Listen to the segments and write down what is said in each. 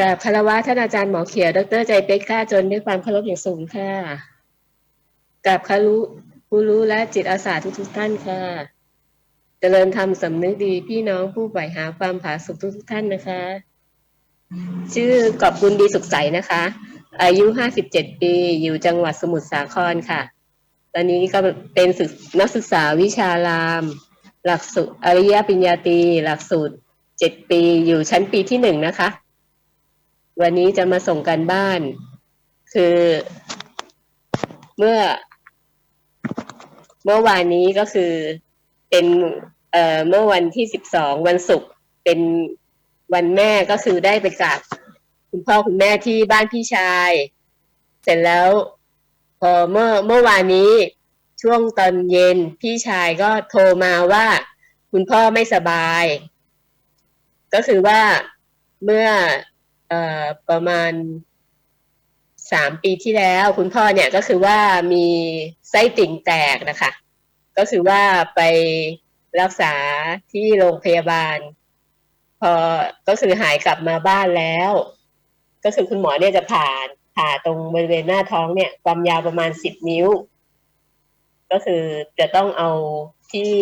กับคารวะท่านอาจารย์หมอเขียว ดรใจเป็กค่าจนด้วยความเคารพอย่างสูงค่ะกับคารุผู้รู้และจิตอาสาทุกทุกท่านค่ะ เจริญธรรมสำนึกดีพี่น้องผู้ใฝ่หาความผาสุกทุกทุกท่านนะคะ ชื่อกอบบุญดีสุขใสนะคะ อายุห้าสิบเจ็ดปีอยู่จังหวัดสมุทรสาครค่ะ ตอนนี้ก็เป็นนักศึกษาวิชาราม หลักสูตรอริยปริญญาตรีหลักสูตรเจ็ดปีอยู่ชั้นปีที่หนึ่งนะคะ วันนี้จะมาส่งกันบ้าน คือเมื่อ เมื่อวานนี้ก็คือเป็นเอ่อเมื่อวันที่สิบสองวันศุกร์เป็นวันแม่ก็คือได้ไปกราบคุณพ่อคุณแม่ที่บ้านพี่ชาย เสร็จแล้ว พอเมื่อเมื่อวานนี้ช่วงตอนเย็นพี่ชายก็โทรมาว่า คุณพ่อไม่สบาย ก็คือว่าเมื่อเอ่อ ประมาณสามปีที่แล้ว คุณพ่อเนี่ยก็คือว่ามีไส้ติ่งแตกนะคะ ก็คือว่าไปรักษาที่โรงพยาบาล พอก็คือหายกลับมาบ้านแล้ว ก็คือคุณหมอเนี่ยจะผ่าผ่าตรงบริเวณหน้าท้องเนี่ย ความยาวประมาณสิบนิ้ว ก็คือจะต้องเอาที่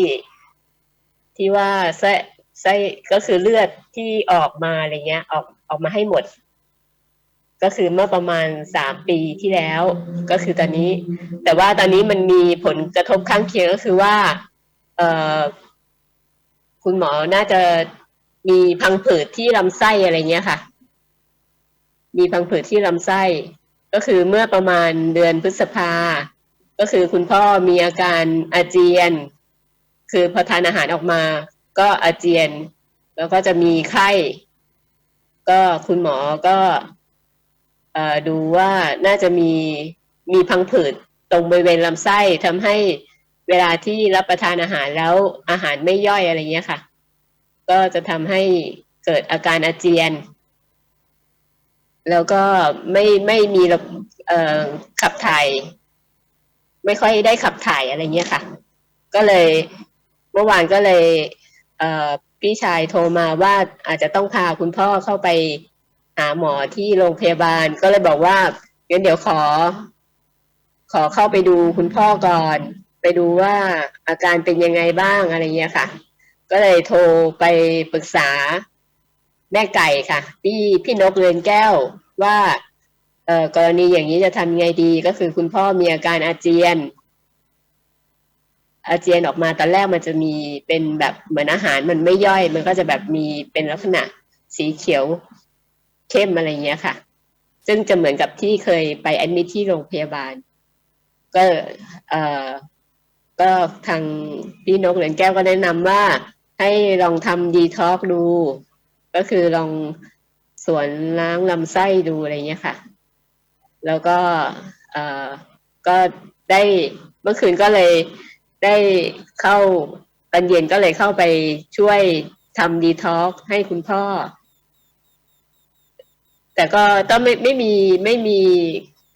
ที่ว่าไส้ไส้ก็คือเลือดที่ออกมาอะไรเงี้ย ออก ออกมาให้หมด ก็คือเมื่อประมาณสามปีที่แล้ว ก็คือตอนนี้ แต่ว่าตอนนี้มันมีผลกระทบข้างเคียงก็คือว่า เออคุณหมอน่าจะมีพังผืดที่ลำไส้อะไรเงี้ยค่ะ มีพังผืดที่ลำไส้ ก็คือเมื่อประมาณเดือนพฤษภา ก็คือคุณพ่อมีอาการอาเจียน คือพอทานอาหารออกมา ก็อาเจียน แล้วก็จะมีไข้ ก็คุณหมอก็ดูว่าน่าจะมีมีพังผืดตรงบริเวณลำไส้ทำให้เวลาที่รับประทานอาหารแล้วอาหารไม่ย่อยอะไรเงี้ยค่ะ ก็จะทำให้เกิดอาการอาเจียน แล้วก็ไม่ไม่มีระเอ่อขับถ่ายไม่ค่อยได้ขับถ่ายอะไรเงี้ยค่ะ ก็เลยเมื่อวานก็เลยเพี่ชายโทรมาว่าอาจจะต้องพาคุณพ่อเข้าไปหาหมอที่โรงพยาบาล ก็เลยบอกว่างั้นเดี๋ยวขอ ขอเข้าไปดูคุณพ่อก่อน ไปดูว่าอาการเป็นยังไงบ้างอะไรเงี้ยค่ะ ก็เลยโทรไปปรึกษาแม่ไก่ค่ะ พี่พี่นกเรือนแก้วว่าเอ่อกรณีอย่างนี้จะทำไงดีก็คือคุณพ่อมีอาการอาเจียน อาเจียนออกมาตอนแรกมันจะมีเป็นแบบเหมือนอาหารมันไม่ย่อย มันก็จะแบบมีเป็นลักษณะสีเขียวเข้มอะไรเงี้ยค่ะ ซึ่งจะเหมือนกับที่เคยไปแอดมิทที่โรงพยาบาล ก็เอ่อก็ทางพี่นกเหรียญแก้วก็แนะนำว่าให้ลองทำดีท็อกดู ก็คือลองสวนล้างลำไส้ดูอะไรเงี้ยค่ะ แล้วก็เอ่อก็ได้เมื่อคืนก็เลย ได้เข้าตอนเย็นก็เลยเข้าไปช่วยทำดีท็อกให้คุณพ่อ แต่ก็ต้องไม่ไม่มีไม่มี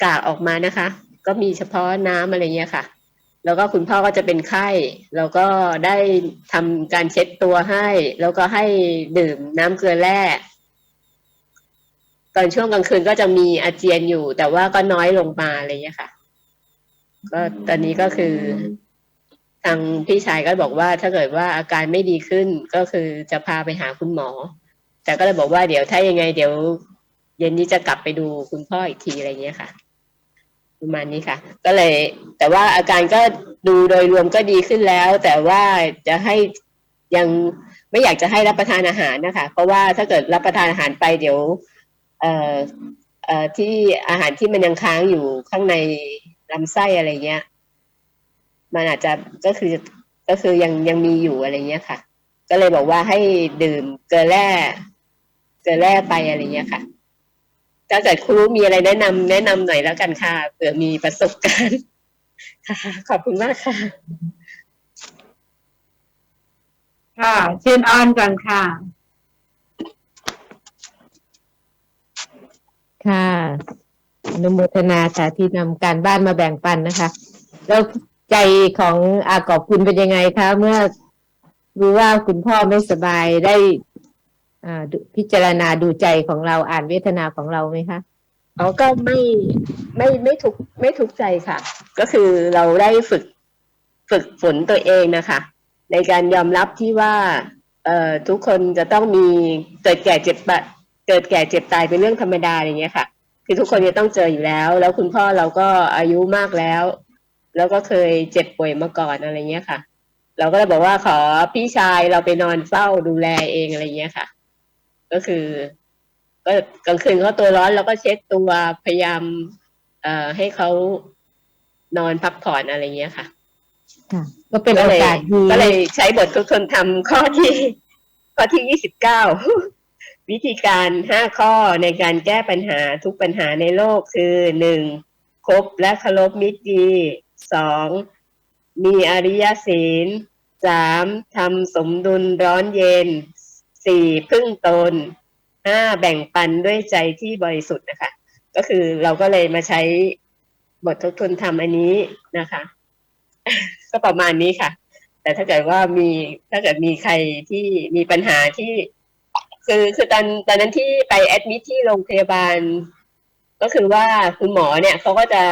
กากออกมานะคะ ก็มีเฉพาะน้ำอะไรเงี้ยค่ะ แล้วก็คุณพ่อก็จะเป็นไข้ แล้วก็ได้ทำการเช็ดตัวให้ แล้วก็ให้ดื่มน้ำเกลือแร่ตอนช่วงกลางคืนก็จะมีอาเจียนอยู่ แต่ว่าก็น้อยลงมาอะไรเงี้ยค่ะ ก็ตอนนี้ก็คือ ทางพี่ชายก็บอกว่าถ้าเกิดว่าอาการไม่ดีขึ้นก็คือจะพาไปหาคุณหมอ แต่ก็เลยบอกว่าเดี๋ยวถ้ายังไงเดี๋ยว เย็นนี้จะกลับไปดูคุณพ่ออีกทีอะไรเงี้ยค่ะประมาณนี้ค่ะ ก็เลย แต่ว่าอาการก็ดูโดยรวมก็ดีขึ้นแล้ว แต่ว่าจะให้ยังไม่อยากจะให้รับประทานอาหารนะคะ เพราะว่าถ้าเกิดรับประทานอาหารไปเดี๋ยว เอ่อเอ่อที่อาหารที่มันยังค้างอยู่ข้างในลำไส้อะไรเงี้ย มันอาจจะก็คือก็คือยังยังมีอยู่อะไรเงี้ยค่ะ ก็เลยบอกว่าให้ดื่มเกลือแร่เกลือแร่ไปอะไรเงี้ยค่ะถ้าเกิดครูมีอะไรแนะนำแนะนำหน่อยแล้วกันค่ะเผื่อมีประสบการณ์ค่ะขอบคุณมากค่ะ ค่ะ เชิญออนก่อนค่ะ ค่ะอนุโมทนาสาธิตนำการบ้านมาแบ่งปันนะคะแล้ว ใจของอากอบคุณเป็นยังไงคะ เมื่อรู้ว่าคุณพ่อไม่สบายได้พิจารณาดูใจของเราอ่านเวทนาของเราไหมคะอ๋อก็ไม่ไม่ไม่ทุกไม่ทุกใจค่ะ ก็คือเราได้ฝึกฝึกฝนตัวเองนะคะ ในการยอมรับที่ว่า เอ่อทุกคนจะต้องมีเกิดแก่เจ็บเกิดแก่เจ็บตายเป็นเรื่องธรรมดาอย่างเงี้ยค่ะ คือทุกคนจะต้องเจออยู่แล้ว แล้วคุณพ่อเราก็อายุมากแล้ว แล้วก็เคยเจ็บป่วยมาก่อนอะไรเงี้ยค่ะ เราก็เลยบอกว่าขอพี่ชายเราไปนอนเฝ้าดูแลเองอะไรเงี้ยค่ะ ก็คือ ก็กลางคืนเขาตัวร้อนเราก็เช็ดตัวพยายาม เอ่อให้เขานอนพักผ่อนอะไรเงี้ยค่ะค่ะก็เป็นก็โอเลยกาสดีก็เลยใช้บททุกทนทำข้อที่ ข้อที่ยี่สิบเก้าวิธีการห้าข้อในการแก้ปัญหาทุกปัญหาในโลกคือหนึ่งคบและเคารพมิตรดี สองมีอริยศีลสามทำสมดุลร้อนเย็นสี่พึ่งตนห้าแบ่งปันด้วยใจที่บริสุทธิ์นะคะ ก็คือเราก็เลยมาใช้บททบทวนธรรมอันนี้นะคะ ก็ประมาณนี้ค่ะ แต่ถ้าเกิดว่ามีถ้าเกิดมีใครที่มีปัญหาที่ คือคือตอนตอนนั้นที่ไปแอดมิทที่โรงพยาบาล ก็คือว่าคุณหมอเนี่ยเขาก็จะ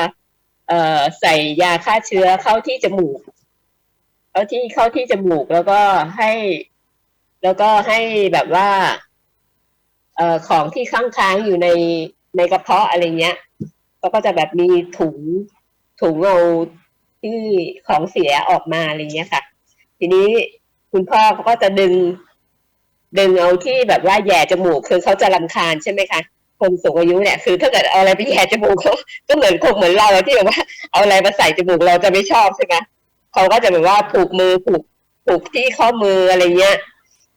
เอ่อใส่ยาฆ่าเชื้อเข้าที่จมูกเข้าที่เข้าที่จมูกแล้วก็ให้ แล้วก็ให้แบบว่า เอ่อของที่ค้างค้างๆอยู่ในในกระเพาะอะไรเงี้ยเขาก็จะแบบมีถุงถุงเอาที่ของเสียออกมาอะไรเงี้ยค่ะ ทีนี้คุณพ่อเขาก็จะดึง ดึงเอาที่แบบว่าแย่จมูกคือเขาจะรำคาญใช่ไหมคะ คนสูงอายุเนี่ยคือถ้าเกิดเอาอะไรไปแหย่จมูกเขาก็เหมือนคงเหมือนเราที่แบบว่าเอาอะไรมาใส่จมูกเราจะไม่ชอบใช่ไหมเขาก็จะแบบว่าผูกมือผูกผูกที่ข้อมืออะไรเงี้ย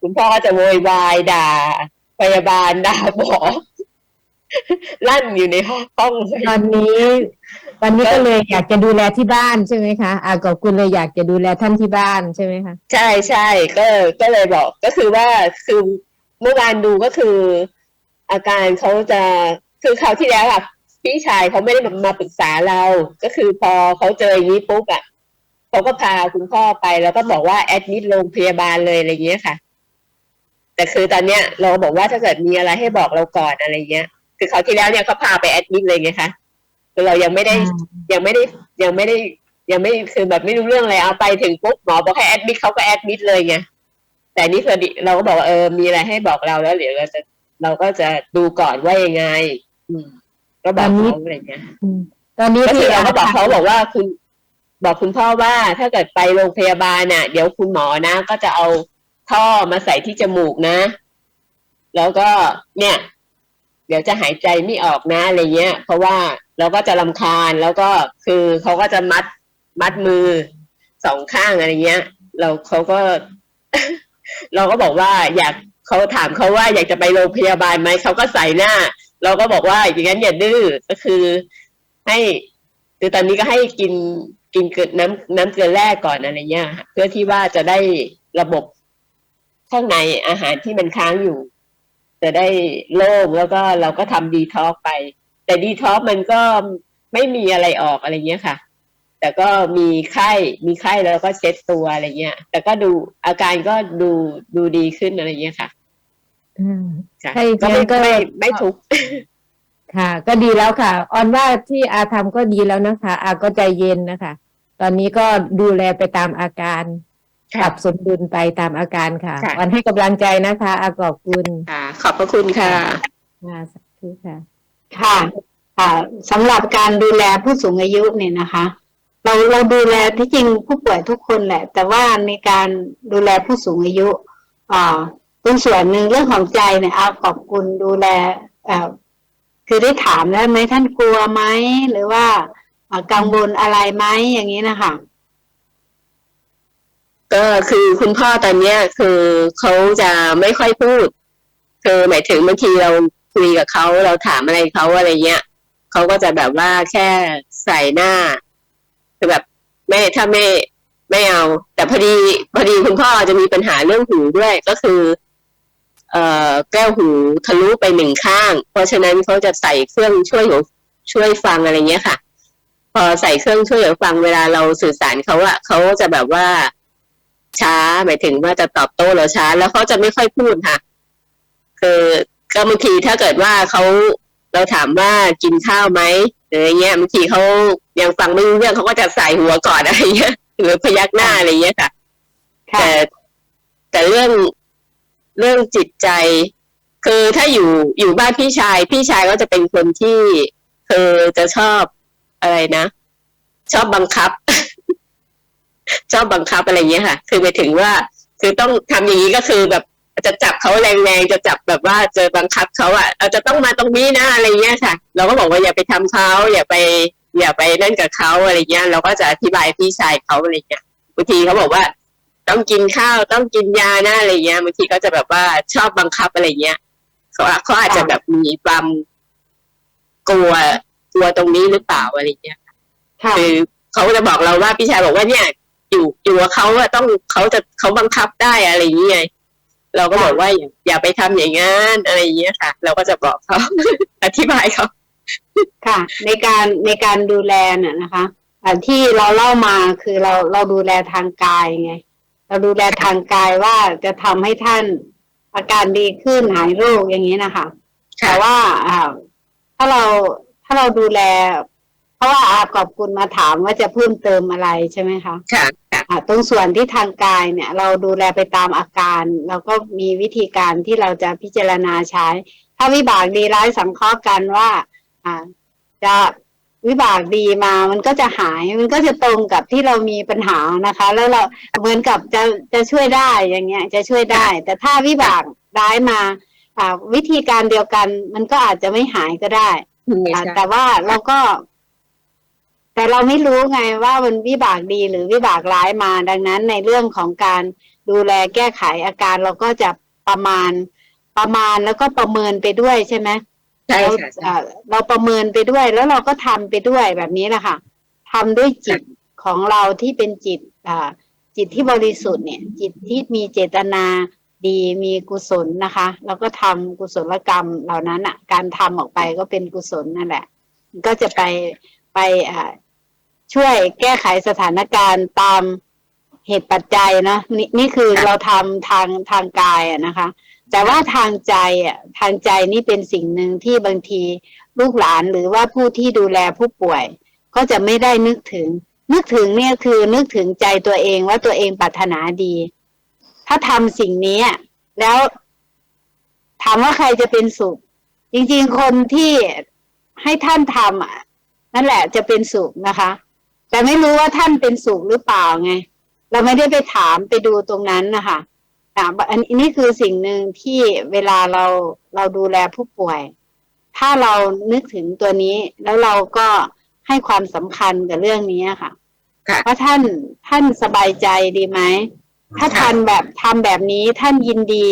คุณพ่อก็จะโวยวายด่า พยาบาลด่าหมอลั่นอยู่ในห้องห้องเลยตอนนี้ตอนนี้ก็เลยอยากจะดูแลที่บ้านใช่ไหมคะอากับคุณเลยอยากจะดูแลท่านที่บ้านใช่ไหมคะใช่ใช่ก็ก็เลยบอกก็คือว่าคือเมื่อวานดูก็คือ อาการเขาจะคือคราวที่แล้วอะพี่ชายเขาไม่ได้มาปรึกษาเรา ก็คือพอเขาเจออย่างนี้ปุ๊บอะเขาก็พาคุณพ่อไปแล้วก็บอกว่าแอดมิดโรงพยาบาลเลยอะไรเงี้ยค่ะ แต่คือตอนเนี้ย เราบอกว่าถ้าเกิดมีอะไรให้บอกเราก่อนอะไรเงี้ย คือคราวที่แล้วเนี่ยเขาพาไปแอดมิดเลยไงคะคือเรายังไม่ได้ยังไม่ได้ยังไม่ได้ยังไม่คือแบบไม่รู้เรื่องเลยเอาไปถึงปุ๊บหมอบอกให้แอดมิดเขาก็แอดมิดเลยไงแต่นี่พอดีเราก็บอกว่าเออมีอะไรให้บอกเราแล้วเดี๋ยวเราจะ เราก็จะดูก่อนว่ายังไง อืม ก็บอกเขาอะไรเงี้ยอืมตอนนี้ก็คืที่อเราก็บอกเขาบอกว่าคุณ บอกคุณพ่อว่าถ้าเกิดไปโรงพยาบาลน่ะ เดี๋ยวคุณหมอนะ ก็จะเอาท่อมาใส่ที่จมูกนะ แล้วก็เนี่ย เดี๋ยวจะหายใจไม่ออกนะอะไรเงี้ย เพราะว่าเราก็จะลำคาญแล้วก็คือเขาก็จะมัดมัดมือสองข้างอะไรเงี้ย เราเขาก็ เราก็บอกว่าอยาก เขาถามเขาว่าอยากจะไปโรงพยาบาลไหมเขาก็ใส่หน้า เราก็บอกว่าอย่างนั้นอย่าดื้อก็คือให้คือตอนนี้ก็ให้กินกินเกลือน้ำน้ำเกลือแร่ก่อนอะไรเงี้ยเพื่อที่ว่าจะได้ระบบข้างในอาหารที่มันค้างอยู่ จะได้โล่งแล้วก็เราก็ทำดีท็อกไป แต่ดีท็อกมันก็ไม่มีอะไรออกอะไรเงี้ยค่ะ แต่ก็มีไข้มีไข้แล้วก็เช็ดตัวอะไรเงี้ย แต่ก็ดูอาการก็ดูดูดีขึ้นอะไรเงี้ยค่ะ อืมค่ะใช่ก็ไม่ก็ไม่ไม่ทุกข์ค่ะ ก็ดีแล้วค่ะออนว่าที่อาทำก็ดีแล้วนะคะ อาก็ใจเย็นนะคะ ตอนนี้ก็ดูแลไปตามอาการปค่ะรับสมดุลไปตามอาการค่ะค่ะออนให้กำลังใจนะคะ อาขอบคุณค่ะ ขอบพระคุณค่ะค่ะสาธุค่ะ ค่ะค่ะสำหรับการดูแลผู้สูงอายุเนี่ยนะคะ เราเราดูแลที่จริงผู้ป่วยทุกคนแหละ แต่ว่าในการดูแลผู้สูงอายุอ่า ตรงส่วนหนึ่งเรื่องของใจเนี่ยอาขอบคุณดูแลเอ่อคือได้ถามแล้วไหมท่านกลัวไหมหรือว่ากังวลอะไรไหมอย่างนี้นะคะก็คือคุณพ่อตอนเนี้ยคือเขาจะไม่ค่อยพูด คือหมายถึงบางทีเราคุยกับเขาเราถามอะไรเขาอะไรเงี้ยเขาก็จะแบบว่าแค่ใส่หน้าคือแบบไม่ถ้าไม่ไม่เอา แต่พอดีพอดีคุณพ่อจะมีปัญหาเรื่องหูด้วย ก็คือ แก้วหูทะลุไปหนึ่งข้าง เพราะฉะนั้นเขาจะใส่เครื่องช่วยหูช่วยฟังอะไรเงี้ยค่ะ พอใส่เครื่องช่วยหูฟังเวลาเราสื่อสารเขาอะเขาจะแบบว่าช้าหมายถึงว่าจะตอบโต้เราช้า แล้วเขาจะไม่ค่อยพูดค่ะ คือก็บางทีถ้าเกิดว่าเขาเราถามว่ากินข้าวไหมหรืออย่างเงี้ยบางทีเขายังฟังไม่รู้เรื่องเขาก็จะใส่หัวก่อนอะไรเงี้ยหรือพยักหน้าอะไรเงี้ยค่ะค่ะแต่แต่เรื่อง เรื่องจิตใจ คือถ้าอยู่อยู่บ้านพี่ชาย พี่ชายก็จะเป็นคนที่คือจะชอบอะไรนะ ชอบบังคับ ชอบบังคับอะไรเงี้ยค่ะ คือไปถึงว่า คือต้องทำอย่างนี้ก็คือแบบจะจับเขาแรงๆ จะจับแบบว่าจะบังคับเขาอะเอาจะต้องมาตรงนี้นะอะไรเงี้ยค่ะ เราก็บอกว่าอย่าไปทำเขาอย่าไป อย่าไปนั่นกับเขาอะไรเงี้ย เราก็จะอธิบายพี่ชายเขาอะไรเงี้ยบางทีเขาบอกว่า ต้องกินข้าวต้องกินยานะอะไรเงี้ยบางทีก็จะแบบว่าชอบบังคับอะไรเงี้ยเขาอาเขาอาจจะแบบมีความกลัวกลัวตรงนี้หรือเปล่าอะไรเงี้ยค่ะคือเขาก็จะบอกเราว่าพี่ชายบอกว่าเนี่ย อยู่อยู่กับเขาอะต้องเขาจะเขาบังคับได้อะไรอย่างเงี้ยเราก็บอกว่าอย่าอย่าไปทำอย่างนั้นอะไรอย่างเงี้ยค่ะ เราก็จะบอกเขาอธิบายเขาค่ะ ในการในการดูแลน่ะนะคะอ่าที่เราเล่ามาคือเราเราดูแลทางกายไง เราดูแลทางกายว่าจะทำให้ท่านอาการดีขึ้นหายโรคอย่างนี้นะคะค่ะแต่ว่าอ่าถ้าเราถ้าเราดูแล เพราะว่าอาขอบคุณมาถามว่าจะเพิ่มเติมอะไรใช่ไหมคะค่ะค่ะอ่าตรงส่วนที่ทางกายเนี่ย เราดูแลไปตามอาการ เราก็มีวิธีการที่เราจะพิจารณาใช้ ถ้าวิบากดีร้ายสังเคราะห์กันว่า อ่าจะ วิบากดีมา มันก็จะหาย มันก็จะตรงกับที่เรามีปัญหานะคะ แล้วเราเหมือนกับจะจะช่วยได้อย่างเงี้ย จะช่วยได้ แต่ถ้าวิบากร้ายมาอ่าวิธีการเดียวกัน มันก็อาจจะไม่หายก็ได้ไม่อ่าใช่แต่ว่าเราก็ แต่เราไม่รู้ไงว่ามันวิบากดีหรือวิบากร้ายมา ดังนั้นในเรื่องของการดูแลแก้ไขอาการเราก็จะประมาณประมาณแล้วก็ประเมินไปด้วยใช่ไหม ใช่เราค่ะใช่เอ่อเราประเมินไปด้วยแล้วเราก็ทำไปด้วยแบบนี้แหละค่ะทำด้วยจิตของเราที่เป็นจิตอ่าจิตที่บริสุทธิ์เนี่ย จิตที่มีเจตนาดีมีกุศลนะคะแล้วก็ทำกุศลกรรมเหล่านั้นอะ การทำออกไปก็เป็นกุศลนั่นแหละ ก็จะไปไปอ่าช่วยแก้ไขสถานการณ์ตามเหตุปัจจัยเนอะนี่นี่คือเราทำทางทางกายอะนะคะ แต่ว่าทางใจอะทางใจนี่เป็นสิ่งหนึ่งที่บางทีลูกหลานหรือว่าผู้ที่ดูแลผู้ป่วย ก็จะไม่ได้นึกถึง นึกถึงเนี่ยคือนึกถึงใจตัวเองว่าตัวเองปรารถนาดี ถ้าทำสิ่งนี้แล้วถามว่าใครจะเป็นสุข จริงๆคนที่ให้ท่านทำอะนั่นแหละจะเป็นสุขนะคะ แต่ไม่รู้ว่าท่านเป็นสุขหรือเปล่าไง เราไม่ได้ไปถามไปดูตรงนั้นนะคะ อ่าอันนี้คือสิ่งหนึ่งที่เวลาเราเราดูแลผู้ป่วย ถ้าเรานึกถึงตัวนี้ แล้วเราก็ให้ความสำคัญกับเรื่องนี้ค่ะค่ะว่าท่านท่านสบายใจดีไหมถ้าค่ะท่านแบบทำแบบนี้ท่านยินดี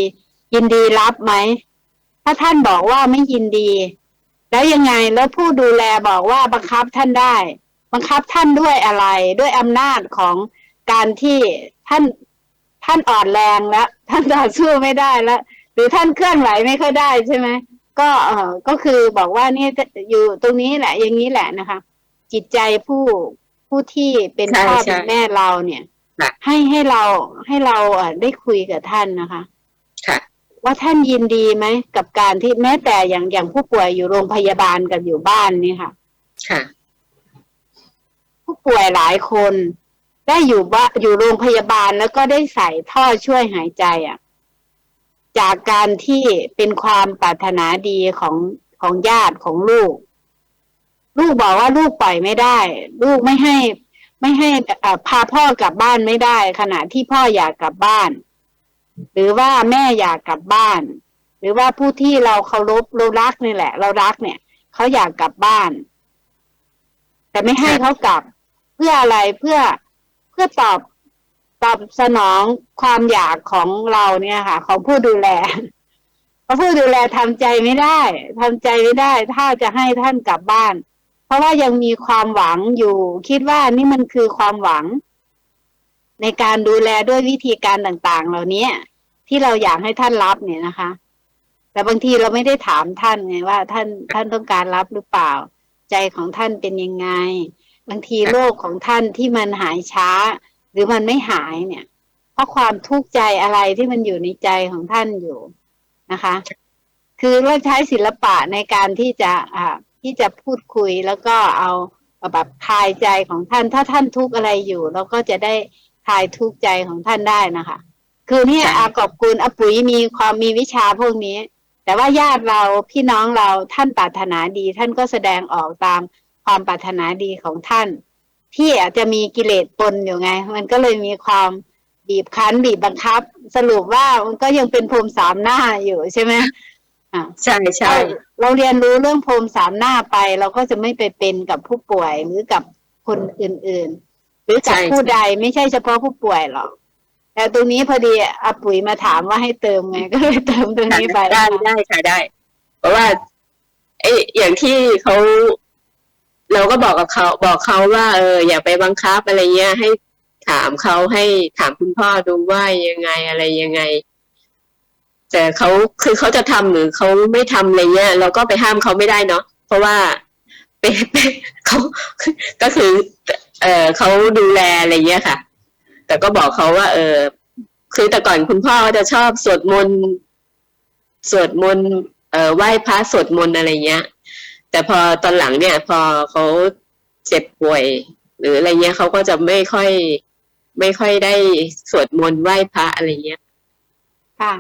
ยินดีรับไหมถ้าท่านบอกว่าไม่ยินดี แล้วยังไงแล้วผู้ดูแลบอกว่าบังคับท่านได้ บังคับท่านด้วยอะไรด้วยอำนาจของการที่ท่าน ท่านอ่อนแรงแล้วท่านต่อสู้ไม่ได้แล้วหรือท่านเคลื่อนไหวไม่ค่อยได้ใช่ไหมก็เออก็คือบอกว่าเนี่ยอยู่ตรงนี้แหละ อย่างนี้แหละนะคะ จิตใจผู้ผู้ที่เป็นใช่พ่อใช่เป็นแม่เราเนี่ยค่ะให้ให้เราให้เราเอ่อได้คุยกับท่านนะคะค่ะว่าท่านยินดีไหมกับการที่แม้แต่อย่างอย่างผู้ป่วยอยู่โรงพยาบาลกับอยู่บ้านนี่ค่ะ ค่ะ ผู้ป่วยหลายคน ได้อยู่บ้านอยู่โรงพยาบาลแล้วก็ได้ใส่ท่อช่วยหายใจอะ จากการที่เป็นความปรารถนาดีของของญาติของลูก ลูกบอกว่าลูกปล่อยไม่ได้ ลูกไม่ให้ ไม่ให้เอ่อพาพ่อกลับบ้านไม่ได้ ขณะที่พ่ออยากกลับบ้าน หรือว่าแม่อยากกลับบ้าน หรือว่าผู้ที่เราเคารพเรารักนี่แหละ เรารักเนี่ยเขาอยากกลับบ้าน แต่ไม่ให้เขากลับ เพื่ออะไรเพื่อเพื่อตอบตอบสนองความอยากของเราเนี่ยค่ะ ของผู้ดูแลพราะผู้ดูแลทำใจไม่ได้ทำใจไม่ได้ ถ้าจะให้ท่านกลับบ้าน เพราะว่ายังมีความหวังอยู่ คิดว่านี่มันคือความหวัง ในการดูแลด้วยวิธีการต่าง ๆ เหล่านี้ที่เราอยากให้ท่านรับเนี่ยนะคะ แต่บางทีเราไม่ได้ถามท่านไงว่า ท่านท่านต้องการรับหรือเปล่า ใจของท่านเป็นยังไง บางทีค่ะโรคของท่านที่มันหายช้า หรือมันไม่หายเนี่ย เพราะความทุกข์ใจอะไรที่มันอยู่ในใจของท่านอยู่นะคะ คือเราใช้ศิลปะในการที่จะอ่าที่จะพูดคุยแล้วก็เอาแบบคลายใจของท่าน ถ้าท่านทุกข์อะไรอยู่เราก็จะได้คลายทุกข์ใจของท่านได้นะคะ คือเนี่ยใช่อาขอบคุณอาปุ๋ยมีความมีวิชาพวกนี้ แต่ว่าญาติเราพี่น้องเราท่านปรารถนาดี ท่านก็แสดงออกตาม ความปรารถนาดีของท่าน ที่อาจจะมีกิเลสปนอยู่ไง มันก็เลยมีความบีบคั้นบีบบังคับ สรุปว่ามันก็ยังเป็นพรมสามหน้าอยู่ใช่ไหมอ่าใช่ใช่เราเราเรียนรู้เรื่องพรมสามหน้าไป เราก็จะไม่ไปเป็นกับผู้ป่วยหรือกับคนอื่น ๆ หรือกับใช่ผู้ใดไม่ใช่เฉพาะผู้ป่วยหรอกแต่ตรงนี้พอดีอาปุ๋ยมาถามว่าให้เติมไงก็เลยเติมตรงนี้ไปได้ได้ค่ะได้ เพราะว่าไอ้อย่างที่เขา เราก็บอกกับเขาบอกเขาว่า เออ อย่าไปบังคับอะไรเงี้ย ให้ถามเขาให้ถามคุณพ่อดูว่ายังไงอะไรยังไง แต่เขาคือเขาจะทำหรือเขาไม่ทำอะไรเงี้ย เราก็ไปห้ามเขาไม่ได้เนาะเพราะว่าเป็นเป็นเขาก็คือ เออเขาดูแลอะไรเงี้ยค่ะ แต่ก็บอกเขาว่า เออ คือแต่ก่อนคุณพ่อจะชอบสวดมนต์สวดมนต์เอ่อไหว้พระสวดมนต์อะไรเงี้ย แต่พอตอนหลังเนี่ย พอเขาเจ็บป่วย หรืออะไรเงี้ยเขาก็จะไม่ค่อย ไม่ค่อยได้สวดมนต์ไหว้พระอะไรเงี้ย ค่ะ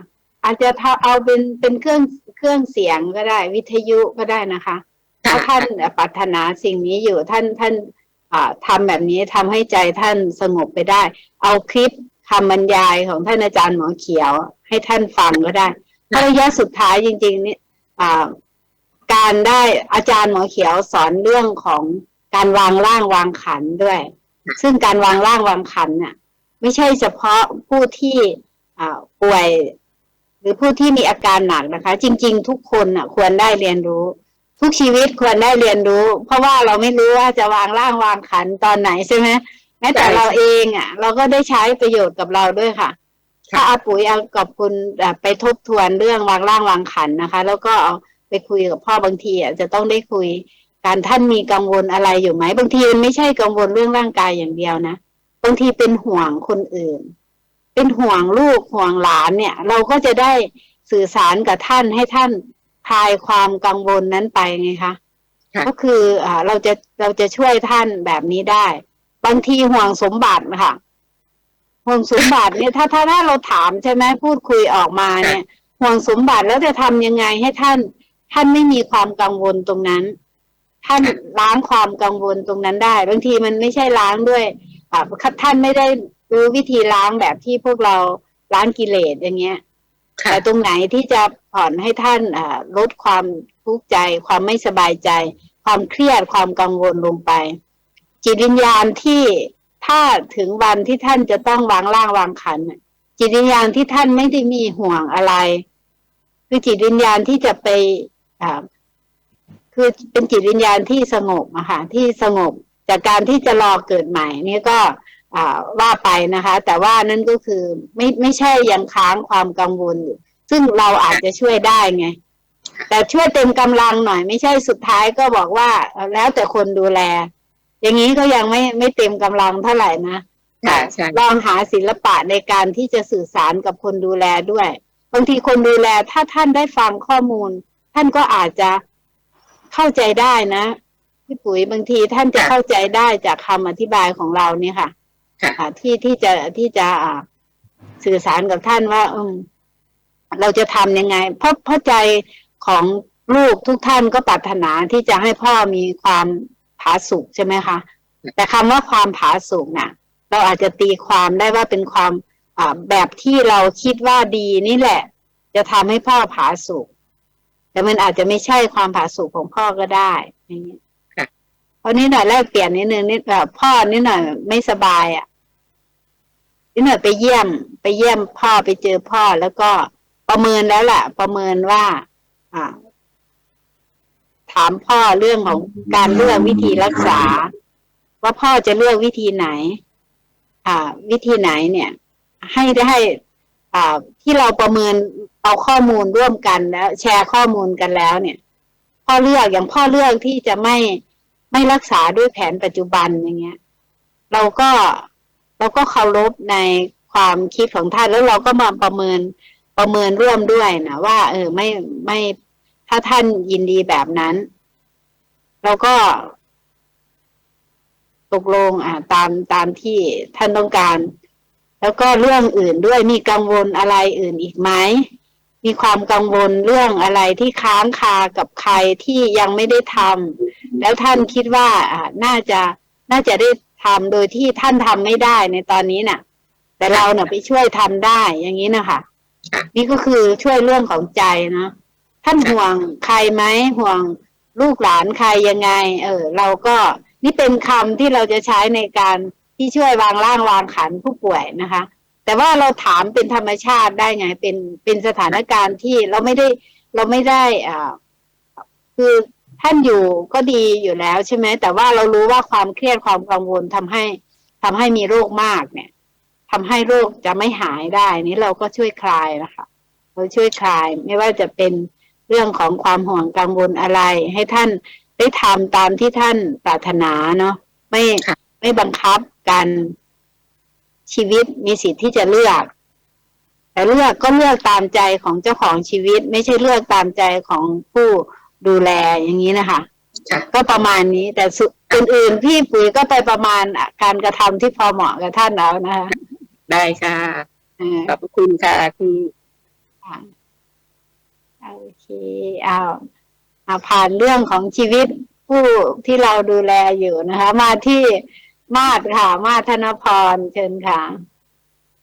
อาจจะเอาเป็นเป็นเครื่องเครื่องเสียงก็ได้ วิทยุก็ได้นะคะถ้าท่านปรารถนาสิ่งนี้อยู่ท่านท่านอ่าทำแบบนี้ทำให้ใจท่านสงบไปได้ เอาคลิปคำบรรยายของท่านอาจารย์หมอเขียว ให้ท่านฟังก็ได้เพราะระยะสุดท้ายจริง ๆ นี่อ่า การได้อาจารย์หมอเขียวสอนเรื่องของการวางร่างวางขันด้วย ซึ่งการวางร่างวางขันน่ะ ไม่ใช่เฉพาะผู้ที่อ่าป่วย หรือผู้ที่มีอาการหนักนะคะ จริง ๆ ทุกคนน่ะ ควรได้เรียนรู้ ทุกชีวิตควรได้เรียนรู้ เพราะว่าเราไม่รู้ว่าจะวางร่างวางขันตอนไหนใช่ไหมแม้แต่ใช่เราเองอะ เราก็ได้ใช้ประโยชน์กับเราด้วยค่ะถ้าอาปุ๋ยเอาขอบคุณอะไปทบทวนเรื่องวางร่างวางขันนะคะ แล้วก็เอา ไปคุยกับพ่อบางทีอะจะต้องได้คุยการท่านมีกังวลอะไรอยู่ไหมบางทีมันไม่ใช่กังวลเรื่องร่างกายอย่างเดียวนะบางทีเป็นห่วงคนอื่น เป็นห่วงลูกห่วงหลานเนี่ย เราก็จะได้สื่อสารกับท่านให้ท่านคลายความกังวลนั้นไปไงคะค่ะก็คืออ่าเราจะเราจะช่วยท่านแบบนี้ได้ บางทีห่วงสมบัตินะคะห่วงสมบัติเนี่ยถ้าถ้าถ้าเราถามใช่ไหมพูดคุยออกมาเนี่ยห่วงสมบัติแล้วจะทำยังไงให้ท่าน ท่านไม่มีความกังวลตรงนั้น ท่านล้างความกังวลตรงนั้นได้ บางทีมันไม่ใช่ล้างด้วยอ่าท่านไม่ได้รู้วิธีล้างแบบที่พวกเราล้างกิเลสอย่างเงี้ยค่ะแต่ตรงไหนที่จะผ่อนให้ท่านอ่าลดความทุกข์ใจ ความไม่สบายใจ ความเครียดความกังวลลงไป จิตวิญญาณที่ถ้าถึงวันที่ท่านจะต้องวางร่างวางขันน่ะจิตวิญญาณที่ท่านไม่ได้มีห่วงอะไร คือจิตวิญญาณที่จะไปอ่า คือเป็นจิตวิญญาณที่สงบอะค่ะที่สงบจากการที่จะรอเกิดใหม่นี่ก็อ่าว่าไปนะคะ แต่ว่านั่นก็คือไม่ไม่ใช่ยังค้างความกังวลอยู่ซึ่งเราอาจจะช่วยได้ไง แต่ช่วยเต็มกำลังหน่อย ไม่ใช่สุดท้ายก็บอกว่าเอ่อแล้วแต่คนดูแล อย่างนี้ก็ยังไม่ไม่เต็มกำลังเท่าไหร่นะค่ะใช่ลองหาศิลปะในการที่จะสื่อสารกับคนดูแลด้วยบางทีคนดูแลถ้าท่านได้ฟังข้อมูล ท่านก็อาจจะเข้าใจได้นะพี่ปุ๋ยบางทีท่านจะเข้าใจได้จากคำอธิบายของเราเนี่ยค่ะค่ะอ่าที่ที่จะที่จะอ่าสื่อสารกับท่านว่าอืมเราจะทำยังไง เพราะเพราะใจของลูกทุกท่านก็ปรารถนาที่จะให้พ่อมีความผาสุกใช่ไหมคะแต่คำว่าความผาสุกน่ะ เราอาจจะตีความได้ว่าเป็นความอ่าแบบที่เราคิดว่าดีนี่แหละ จะทำให้พ่อผาสุก แต่มันอาจจะไม่ใช่ความผาสุกของพ่อก็ได้อย่างเงี้ยค่ะเพราะนี่หน่อยแลกเปลี่ยนนิดนึงนิดแบบพ่อนี่หน่อยไม่สบายอะนี่หน่อยไปเยี่ยม ไปเยี่ยมพ่อไปเจอพ่อแล้วก็ประเมินแล้วแหละประเมินว่า อ่า ถามพ่อเรื่องของการเลือกวิธีรักษา ว่าพ่อจะเลือกวิธีไหน อ่า วิธีไหนเนี่ย ให้ได้อ่า ที่เราประเมินเอาข้อมูลร่วมกันแล้ว แชร์ข้อมูลกันแล้วเนี่ย พ่อเลือกอย่างพ่อเลือกที่จะไม่ไม่รักษาด้วยแผนปัจจุบันอย่างเงี้ย เราก็เราก็เคารพในความคิดของท่านแล้วเราก็มาประเมินประเมินร่วมด้วยนะว่า เออไม่ไม่ถ้าท่านยินดีแบบนั้น เราก็ตกลงอ่าตามตามที่ท่านต้องการ แล้วก็เรื่องอื่นด้วยมีกังวลอะไรอื่นอีกไหมมีความกังวลเรื่องอะไรที่ค้างคากับใครที่ยังไม่ได้ทำแล้วท่านคิดว่าน่าจะน่าจะได้ทำโดยที่ท่านทำไม่ได้ในตอนนี้น่ะ แต่เราเน่ะไปช่วยทำได้อย่างนี้นะคะนี่ก็คือช่วยเรื่องของใจนะท่านห่วงใครไหมห่วงลูกหลานใครยังไง เออ เราก็นี่เป็นคำที่เราจะใช้ในการ ที่ช่วยวางร่างวางขันผู้ป่วยนะคะ แต่ว่าเราถามเป็นธรรมชาติได้ไง เป็นเป็นสถานการณ์ที่เราไม่ได้เราไม่ได้อ่าคือท่านอยู่ก็ดีอยู่แล้วใช่ไหมแต่ว่าเรารู้ว่าความเครียดความกังวลทำให้ทำให้มีโรคมากเนี่ยทำให้โรคจะไม่หายได้นี่เราก็ช่วยคลายนะคะ เราช่วยคลายไม่ว่าจะเป็นเรื่องของความห่วงกังวลอะไร ให้ท่านได้ทำตามที่ท่านปรารถนาเนาะไม่ค่ะไม่บังคับ กันชีวิตมีสิทธิ์ที่จะเลือก แต่เลือกก็เลือกตามใจของเจ้าของชีวิต ไม่ใช่เลือกตามใจของผู้ดูแลอย่างนี้นะคะค่ะก็ประมาณนี้ แต่สุอื่นๆพี่ปุ๋ยก็ไปประมาณการกระทำที่พอเหมาะกับท่านแล้วนะคะได้ค่ะเออขอบพระคุณค่ะคุณค่ะโอเคเอาอ่าผ่านเรื่องของชีวิตผู้ที่เราดูแลอยู่นะคะ มาที่ มาดค่ะ มาดธนพรเชิญค่ะ